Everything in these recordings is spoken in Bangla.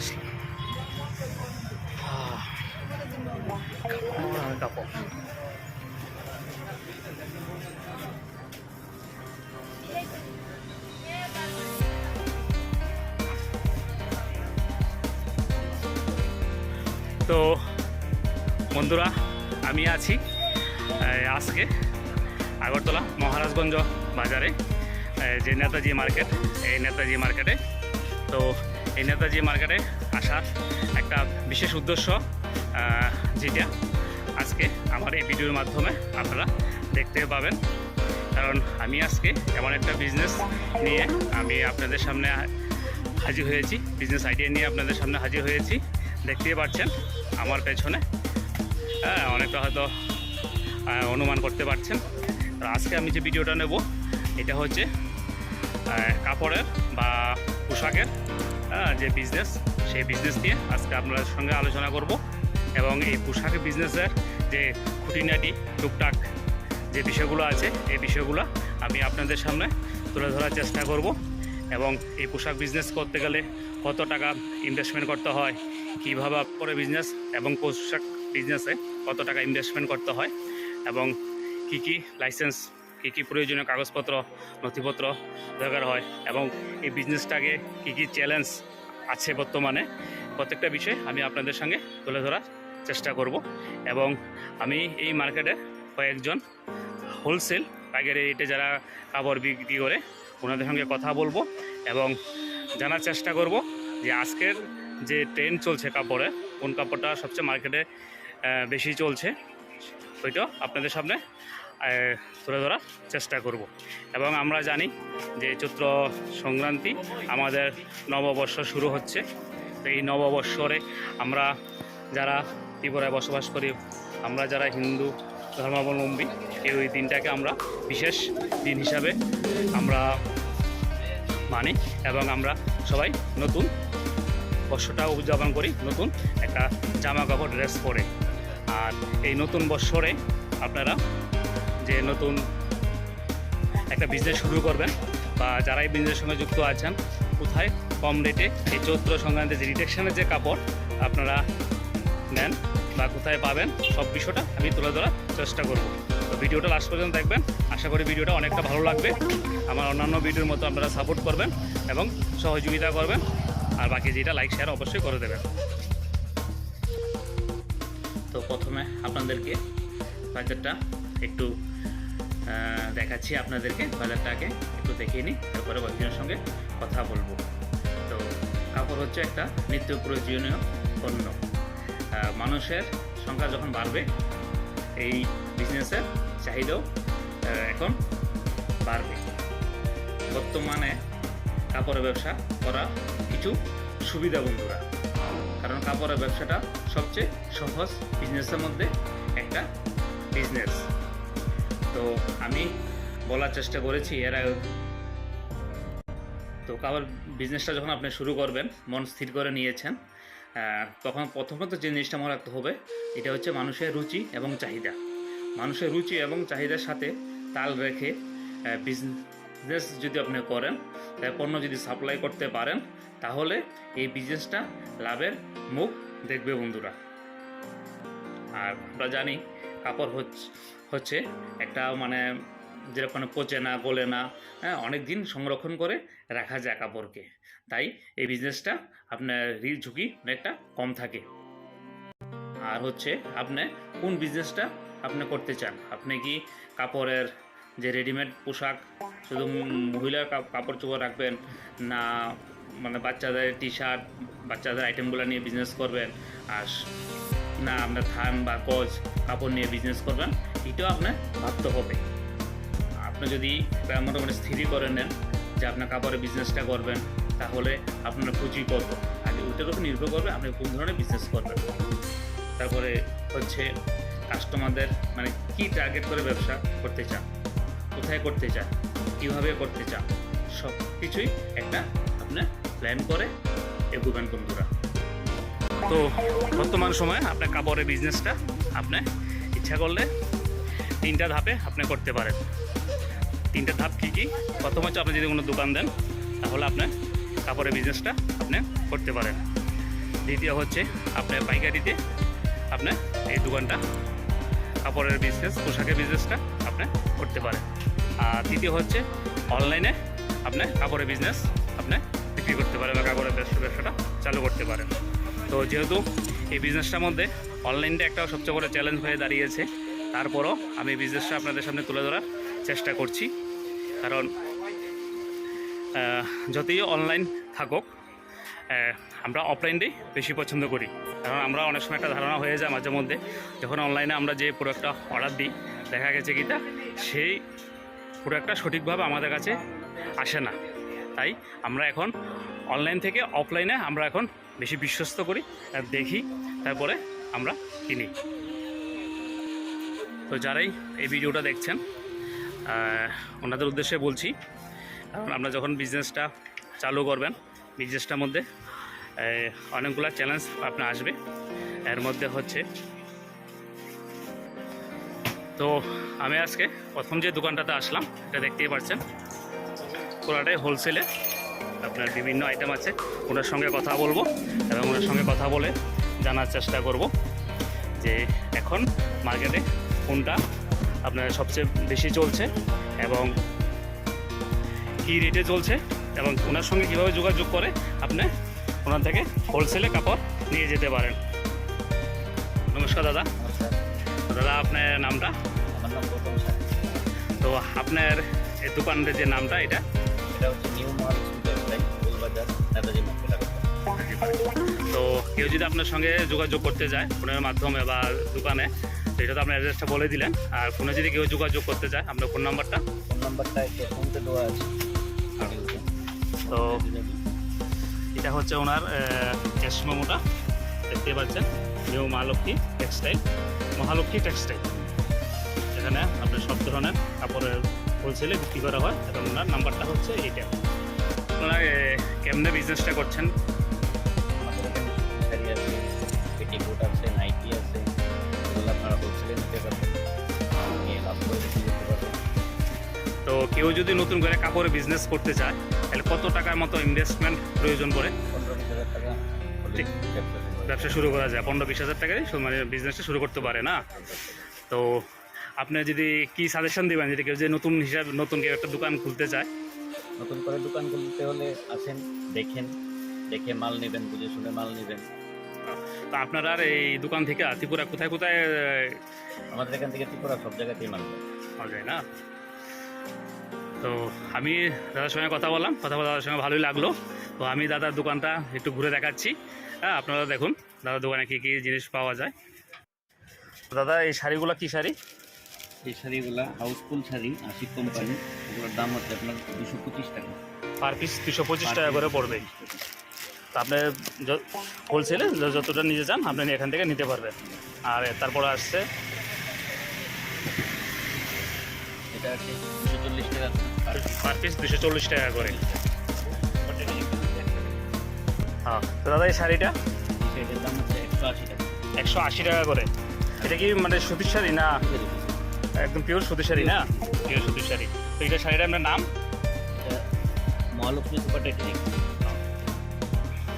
আসলাম। তো বন্ধুরা, আমি আছি আজকে আগরতলা মহারাজগঞ্জ বাজারে যে নেতাজি মার্কেট, এই নেতাজি মার্কেটে। তো এই নেতাজি মার্কেটে আসার একটা বিশেষ উদ্দেশ্য যেটা আজকে আমার এই ভিডিওর মাধ্যমে আপনারা দেখতে পাবেন। কারণ আমি আজকে এমন একটা বিজনেস নিয়ে আমি আপনাদের সামনে হাজির হয়েছি বিজনেস আইডিয়া নিয়ে আপনাদের সামনে হাজির হয়েছি। দেখতেই পাচ্ছেন আমার পেছনে হ্যাঁ অনেকটা হয়তো অনুমান করতে পারছেন। আজকে আমি যে ভিডিওটা নেব, এটা হচ্ছে কাপড়ের বা পোশাকের যে বিজনেস সেই বিজনেস নিয়ে আজকে আপনাদের সঙ্গে আলোচনা করব এবং এই পোশাক বিজনেসের যে খুঁটিনাটি, টুকটাক যে বিষয়গুলো আছে, এই বিষয়গুলো আমি আপনাদের সামনে তুলে ধরার চেষ্টা করব এবং এই পোশাক বিজনেস করতে গেলে কত টাকা ইনভেস্টমেন্ট করতে হয়, কীভাবে করে বিজনেস এবং পোশাক বিজনেসে কত টাকা ইনভেস্টমেন্ট করতে হয় এবং কি কি লাইসেন্স কী কী প্রয়োজনীয় কাগজপত্র, নথিপত্র দরকার হয় এবং এই বিজনেসটাকে কী কী চ্যালেঞ্জ আছে বর্তমানে, প্রত্যেকটা বিষয় আমি আপনাদের সঙ্গে তুলে ধরার চেষ্টা করব। এবং আমি এই মার্কেটে কয়েকজন হোলসেল পাইকারি রেটে যারা কাপড় বিক্রি করে, ওনাদের সঙ্গে কথা বলব এবং জানার চেষ্টা করব যে আজকের যে ট্রেন্ড চলছে কাপড়ে, কোন কাপড়টা সবচেয়ে মার্কেটে বেশি চলছে, ওইটা আপনাদের সামনে তুলে ধরার চেষ্টা করব। এবং আমরা জানি যে চৈত্র সংক্রান্তি আমাদের নববর্ষ শুরু হচ্ছে। তো এই নববর্ষরে আমরা যারা ত্রিপুরায় বসবাস করি, আমরা যারা হিন্দু ধর্মাবলম্বী, এই ওই দিনটাকে আমরা বিশেষ দিন হিসাবে আমরা মানি এবং আমরা সবাই নতুন বর্ষটা উদযাপন করি, নতুন একটা জামা কাপড় ড্রেস পরে। আর এই নতুন বৎসরে আপনারা যে নতুন একটা বিজনেস শুরু করবেন বা যারা এই বিজনেসের সঙ্গে যুক্ত আছেন, কোথায় কম রেটে এই চৈত্র সংক্রান্তি যে রিটেকশনের যে কাপড় আপনারা নেন বা কোথায় পাবেন, সব বিষয়টা আমি তুলে ধরার চেষ্টা করব। তো ভিডিওটা লাস্ট পর্যন্ত দেখবেন। আশা করি ভিডিওটা অনেকটা ভালো লাগবে। আমার অন্যান্য ভিডিওর মতো আপনারা সাপোর্ট করবেন এবং সহযোগিতা করবেন। আর বাকি যেটা লাইক শেয়ার অবশ্যই করে দেবেন। তো প্রথমে আপনাদেরকে বাজারটা একটু দেখাচ্ছি আপনাদেরকে বাজারটাকে একটু দেখিয়ে নিই, তারপরে কয়েকজনের সঙ্গে কথা বলব। তো, কাপড় হচ্ছে একটা নিত্য প্রয়োজনীয় পণ্য। মানুষের সংখ্যা যখন বাড়বে, এই বিজনেসের চাহিদাও এখন বাড়বে। বর্তমানে কাপড়ের ব্যবসা করা কিছু সুবিধা, বন্ধুরা। কারণ কাপড়ের ব্যবসাটা সবচেয়ে সহজ বিজনেসের মধ্যে একটা বিজনেস তো আমি বলার চেষ্টা করেছি, এর আগে তো কাবার বিজনেসটা যখন আপনি শুরু করবেন, মন স্থির করে নিয়েছেন তখন প্রথমত যে জিনিসটা মনে রাখতে হবে, এটা হচ্ছে মানুষের রুচি এবং চাহিদা। মানুষের রুচি এবং চাহিদার সাথে তাল রেখে বিজনেস যদি আপনি করেন পণ্য যদি সাপ্লাই করতে পারেন, তাহলে এই বিজনেসটা লাভের মুখ দেখবে বন্ধুরা। আর আমরা জানি কাপড় হচ্ছে একটা মানে যেরকম পচে না, গলে না হ্যাঁ অনেক দিন সংরক্ষণ করে রাখা যায় কাপড়কে। তাই এই বিজনেসটা আপনার রিল ঝুঁকি অনেকটা কম থাকে। আর হচ্ছে আপনি কোন বিজনেসটা আপনি করতে চান? আপনি কি কাপড়ের যে রেডিমেড পোশাক শুধু মহিলার কাপ- কাপড় চোপড় রাখবেন না মানে বাচ্চাদের টি শার্ট বাচ্চাদের আইটেমগুলো নিয়ে বিজনেস করবেন? আর না আপনার থান বা গজ কাপড় নিয়ে বিজনেস করবেন, এটাও আপনার ভাবতে হবে। আপনি যদি মোটামুটি স্থির করে নেন যে আপনার কাপড়ের বিজনেসটা করবেন, তাহলে আপনার পুঁজি কত? আগে ওইটার উপর নির্ভর করবে আপনি কোন ধরনের বিজনেস করবেন। তারপরে হচ্ছে কাস্টমারদের মানে কি টার্গেট করে ব্যবসা করতে চান, কোথায় করতে চান, কীভাবে করতে চান সব কিছুই একটা আপনার প্ল্যান করে এগোবেন বন্ধুরা। তো বর্তমান সময়ে আপনার কাপড়ের বিজনেসটা আপনি ইচ্ছা করলে তিনটা ধাপে আপনি করতে পারেন। তিনটা ধাপ কী কী? প্রথম হচ্ছে আপনি যদি কোনো দোকান দেন, তাহলে আপনি কাপড়ের বিজনেসটা আপনি করতে পারেন। দ্বিতীয় হচ্ছে আপনার পাইকারিতে আপনার এই দোকানটা, কাপড়ের বিজনেস পোশাকের বিজনেসটা আপনি করতে পারেন। আর তৃতীয় হচ্ছে অনলাইনে আপনি কাপড়ের বিজনেস আপনি বিক্রি করতে পারেন বা কাপড়ের ব্যবসা ব্যবসাটা চালু করতে পারেন। তো যেহেতু এই বিজনেসটার মধ্যে অনলাইনটা একটা সবচেয়ে বড় চ্যালেঞ্জ হয়ে দাঁড়িয়েছে, তারপরও আমি বিজনেসটা আপনাদের সামনে তুলে ধরার চেষ্টা করছি। কারণ যতই অনলাইন থাকুক আমরা অফলাইনটাই বেশি পছন্দ করি। কারণ আমরা অনেক সময় একটা ধারণা হয়ে যায় মাঝে মধ্যে, যখন অনলাইনে আমরা যে প্রোডাক্টটা অর্ডার দিই, দেখা গেছে কিটা সেই প্রোডাক্টটা সঠিকভাবে আমাদের কাছে আসে না। তাই আমরা এখন অনলাইন থেকে অফলাইনে আমরা এখন বেশি বিশ্বস্ত করি দেখি, তারপরে আমরা কিনি। তো যারাই এই ভিডিওটা দেখছেন ওনাদের উদ্দেশ্যে বলছি, কারণ আপনারা যখন বিজনেসটা চালু করবেন বিজনেসটার মধ্যে অনেকগুলো চ্যালেঞ্জ আপনার আসবে। এর মধ্যে হচ্ছে, তো আমি আজকে প্রথম যে দোকানটাতে আসলাম, এটা দেখতেই পাচ্ছেন পুরাটাই হোলসেলে আপনার বিভিন্ন আইটেম আছে ওনার সঙ্গে কথা বলব এবং ওনার সঙ্গে কথা বলে জানার চেষ্টা করব যে এখন মার্কেটে কোনটা আপনার সবচেয়ে বেশি চলছে এবং কী রেটে চলছে এবং ওনার সঙ্গে কীভাবে যোগাযোগ করে আপনি ওনার থেকে হোলসেলে কাপড় নিয়ে যেতে পারেন। নমস্কার দাদা। দাদা আপনার নামটা? তো আপনার এই দোকানের যে নামটা এটা? এটা হচ্ছে নিউ নেতাজি তো কেউ যদি আপনার সঙ্গে যোগাযোগ করতে যায় ফোনের মাধ্যমে বা দোকানে এটা তো আপনার অ্যাড্রেসটা বলে দিলেন। আর ফোনে যদি কেউ যোগাযোগ করতে চায় আপনার ফোন নাম্বারটা? ফোন নাম্বারটা ফোনতে দেওয়া আছে। তো এটা হচ্ছে ওনার ক্যাশ মেমোটা দেখতে পাচ্ছেন new Mahalakshmi textile Mahalakshmi textile এখানে আপনার সব ধরনের কাপড়ের হোলসেলে বিক্রি করা হয় এবং ওনার নাম্বারটা হচ্ছে এইটা এ, কেমনে বিজনেসটা করছেন? আপনারা তো কেউ যদি নতুন করে কাপড়ের বিজনেস করতে চায় তাহলে কত টাকার মতো ইনভেস্টমেন্ট প্রয়োজন পড়ে? ব্যবসা শুরু করা যায়। পনেরো বিশ হাজার টাকায় মানে বিজনেসটা শুরু করতে পারে না? তো আপনি যদি কি সাজেশন দেবেন যদি কেউ যে নতুন হিসাবে নতুন কেউ একটা দোকান খুলতে চায় নতুন করে দোকান খুলতে হলে আসেন দেখেন দেখে মাল নেবেন বুঝে শুনে মাল নেবেন। তো আপনারা আর এই দোকান থেকে ত্রিপুরা কোথায় কোথায় আমাদের এখান থেকে ত্রিপুরা সব জায়গাতেই মাল। পাওয়া যায় না? তো আমি দাদার সঙ্গে কথা বললাম কথা বলে দাদার সঙ্গে ভালোই লাগল। তো আমি দাদার দোকানটা একটু ঘুরে দেখাচ্ছি। হ্যাঁ আপনারা দেখুন দাদার দোকানে কী কী জিনিস পাওয়া যায়। দাদা এই শাড়িগুলো কী শাড়ি? এই শাড়িগুলা হাউসফুল শাড়ি আশিক কোম্পানি। এগুলোর দাম হচ্ছে আপনার দুশো পঁচিশ টাকা। পার পিস দুশো পঁচিশ টাকা করে পড়বে। তো আপনি হোলসেলে যতটা নিতে চান আপনি এখান থেকে নিতে পারবেন। আর তারপরে আসছে এটা হচ্ছে দুশো চল্লিশ টাকা পার পিস দুশো চল্লিশ টাকা করে। হ্যাঁ দাদা এই শাড়িটা? দাম হচ্ছে একশো আশি টাকা। একশো আশি টাকা করে। এটা কি মানে সুতির শাড়ি না? একদম পিওর সুতির শাড়ি না? পিওর সুতির শাড়ি। তো এটা শাড়িটা আপনার নাম? Mahalakshmi super technic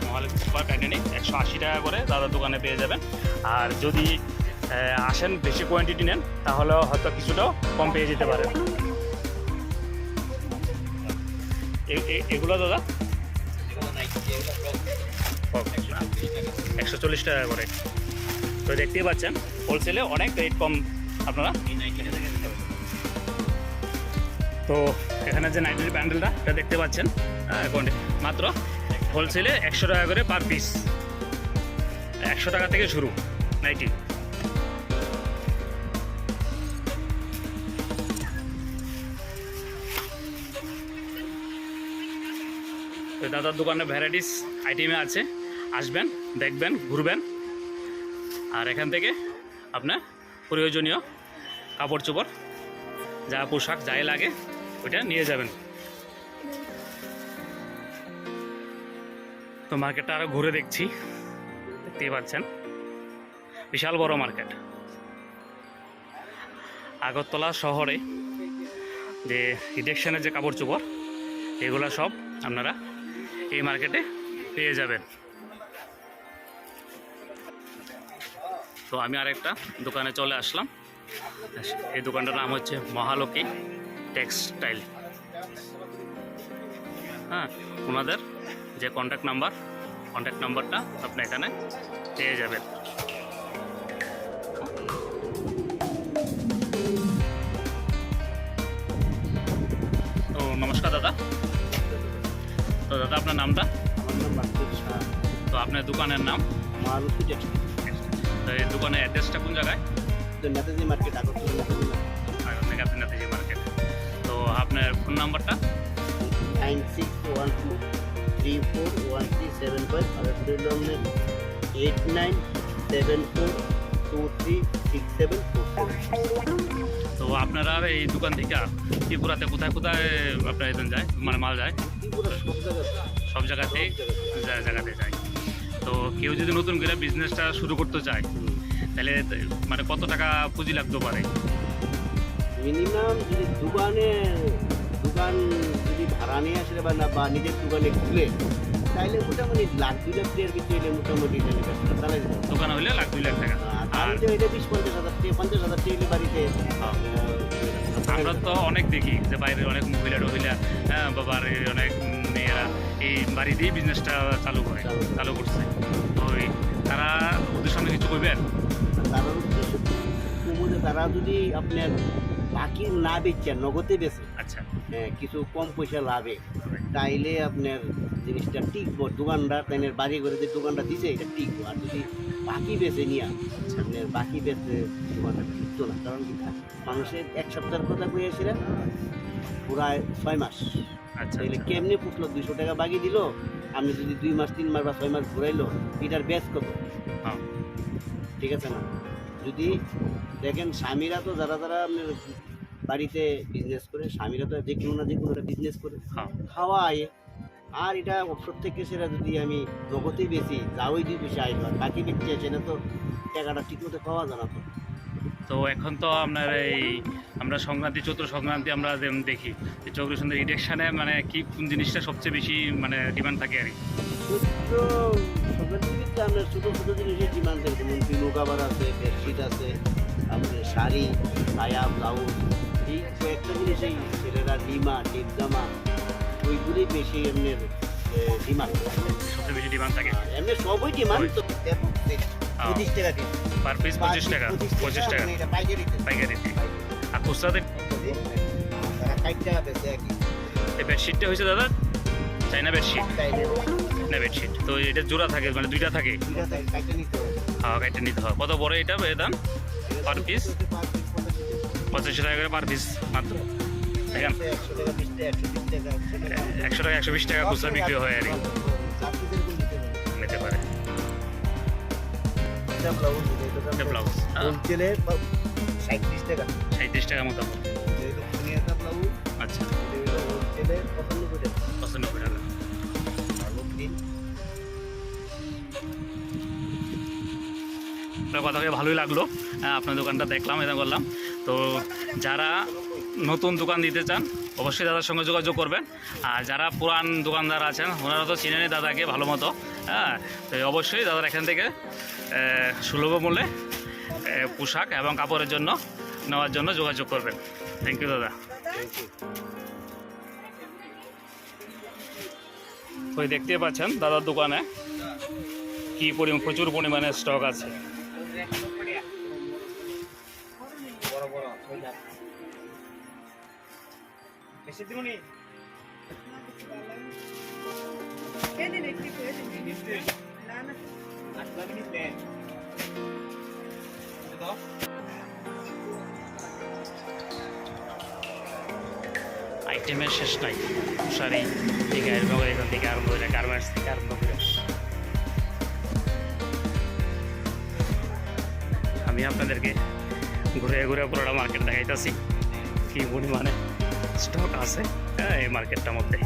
Mahalakshmi super titanic একশো আশি টাকা করে দাদার দোকানে পেয়ে যাবেন। আর যদি আসেন বেশি কোয়ান্টিটি নেন তাহলে হয়তো কিছুটাও কম পেয়ে যেতে পারেন। এগুলো দাদা? একশো চল্লিশ টাকা করে। তো দেখতেই পাচ্ছেন হোলসেলে অনেক রেট কম আপনারা। তো এখানে যে নাইটির প্যান্ডেলটা, এটা দেখতে পাচ্ছেন। মাত্র হোলসেলে একশো টাকা করে পার পিস একশো টাকা থেকে শুরু, নাইটি। দাদার দোকানে ভ্যারাইটিস আইটেমে আছে। আসবেন, দেখবেন, ঘুরবেন। আর এখান থেকে আপনার প্রয়োজনীয় কাপড় চোপড়, যা পোশাক যাই লাগে ওইটা নিয়ে যাবেন। তো মার্কেটটা আরও ঘুরে দেখছি। দেখতেই পাচ্ছেন। বিশাল বড় মার্কেট আগরতলা শহরে যে ইলেকশনের যে কাপড় চোপড়, এগুলো সব আপনারা এই মার্কেটে পেয়ে যাবেন। তো আমি আরেকটা দোকানে চলে আসলাম। এই দোকানটার নাম হচ্ছে মহালক্ষ্মী। টেক্সটাইল। হ্যাঁ ওনাদের যে কন্ট্যাক্ট নাম্বার কন্ট্যাক্ট নাম্বারটা আপনি এখানে পেয়ে যাবেন। তো নমস্কার দাদা। তো দাদা আপনার নামটা? তো আপনার দোকানের নাম? মারুতি টেক্সটাইল। তো এই দোকানের অ্যাড্রেসটা কোন জায়গায়? Netaji market Agartala Netaji market. আপনার ফোন নাম্বারটা nine six one two three four one three seven five আর eight nine seven four two three six seven four তো আপনারা এই দোকান থেকে ত্রিপুরাতে কোথায় কোথায় আপনার এখানে যায়? মানে মাল যায়? সব জায়গাতেই জায়গাতে? যায়। তো কেউ যদি নতুন করে বিজনেসটা শুরু করতে চায় তাহলে মানে কত টাকা পুঁজি লাগতে পারে? মিনিমাম যদি দোকানে দোকান যদি ভাড়া নিয়ে আসলে বা না বা নিজের দোকানে খুলে তাহলে মোটামুটি লাখ দুই লাখ টাকার ভিতরে এলে মোটামুটি ব্যবসাটা চালাই দিতে দোকান হইলে লাখ দুই লাখ টাকা। আর আর তো এটা বিশ পঞ্চাশ হাজার টাকা পঞ্চাশ হাজার টাকা বাড়িতে আমরা তো অনেক দেখি যে বাইরে অনেক মহিলা টহিলা হ্যাঁ বা বাড়ির অনেক মেয়েরা এই বাড়ি বাড়িতেই বিজনেসটা চালু করে চালু করছে। তো তারা ওদের সামনে কিছু করবেন তারা তারা যদি আপনার বাকি না বেচছেন নগদে বেচে আচ্ছা। হ্যাঁ, কিছু কম পয়সা লাভে। তাইলে আপনার জিনিসটা টিকবো দোকানটা তাই বাড়ি করে যে দোকানটা দিছে এটা টিকবো। আর যদি বাকি বেচে নিয়ে আপনার বাকি বেচে দোকানটা টিকতো না কারণ কি মানুষের এক সপ্তাহের কথা কইয়াছিলেন প্রায় ছয় মাস। আচ্ছা তাইলে আচ্ছা। কেমনি পুষলো? দুইশো টাকা বাকি দিল আপনি যদি দুই মাস তিন মাস বা ছয় মাস ঘুরাইলো এটার ব্যাচ কত? হ্যাঁ। ঠিক আছে না? যদি দেখেন স্বামীরা তো যারা যারা আপনার বাড়িতে বিজনেস করে স্বামীরা তো যে কোনো না যে কোনো একটা বিজনেস করে। হ্যাঁ। খাওয়া আয়ে আর এটা অবসর থেকে সেটা যদি আমি নগদেই বেশি যাওই দুই পয়সা আয় আর বাকি আছে না তো টাকাটা ঠিক মতো খাওয়া জানা তো। তো এখন তো আপনার এই আমরা সংক্রান্তি চতুর সংক্রান্তি আমরা যেমন দেখি যে চৌধুরী সুন্দর ইলেকশনে মানে কি কোন জিনিসটা সবচেয়ে বেশি মানে ডিমান্ড থাকে আর কি? সকাল আপনার ছোটো ছোটো জিনিসের ডিমান্ড থাকে যেমন আছে বেডশিট আছে আপনার শাড়ি সায়া ব্লাউজ এই কয়েকটা জিনিসই ছেলেরা ডিমা টিপ ওইগুলি বেশি এমনি ডিমান্ড। সবচেয়ে বেশি ডিমান্ড থাকে? এমনি সবই ডিমান্ড। তো পঁচিশ টাকা দিন পার পিস পঁচিশ টাকা পঁচিশ টাকা পাইকারিতে পাইকারিতে আর খুচরাতে ষাট টাকা বেশি আর কি। এই বেডশিটটা হয়েছে দাদা? China bedsheet? চাইলে না বেডশিট। তো এটা জোড়া থাকে মানে দুইটা থাকে? দুইটা থাকে, নিতে হবে। নিতে হয় কত বড় এটা দাম? Per piece? পঁচাশি টাকা। করে পার পিস মাত্র। দেখেন একশো টাকা একশো বিশ টাকা খুচরা বিক্রি হয় আর কি। নিতে পারে। ব্লাউজ, টাকা। সাঁত্রিশ টাকা মতো। আচ্ছা। পঁচানব্বই টাকা। কথা ভালোই লাগল। হ্যাঁ, আপনার দোকানটা দেখলাম এটা করলাম। তো যারা নতুন দোকান দিতে চান, অবশ্যই দাদার সঙ্গে যোগাযোগ করবেন। আর যারা পুরান দোকানদার আছেন, ওনারা তো চিনেনি দাদাকে ভালো মতো। হ্যাঁ তো অবশ্যই দাদার এখান থেকে সুলভ মূল্যে পোশাক এবং কাপড়ের জন্য নেওয়ার জন্য যোগাযোগ করবেন। থ্যাংক ইউ দাদা। ওই দেখতে পাচ্ছেন দাদার দোকানে কি পরিমাণ, প্রচুর পরিমাণে স্টক আছে। মিনিট। দাও। আইটেমের শেষ নাই। শাড়ি থেকে আরম্ভ করে এখান থেকে আরম্ভ করে গার্মেন্টস থেকে আরম্ভ করে। আমি আপনাদেরকে ঘুরে ঘুরে পুরোটা মার্কেট দেখাইতেছি। কি পরিমাণে? স্টক আছে হ্যাঁ এই মার্কেটটার মধ্যে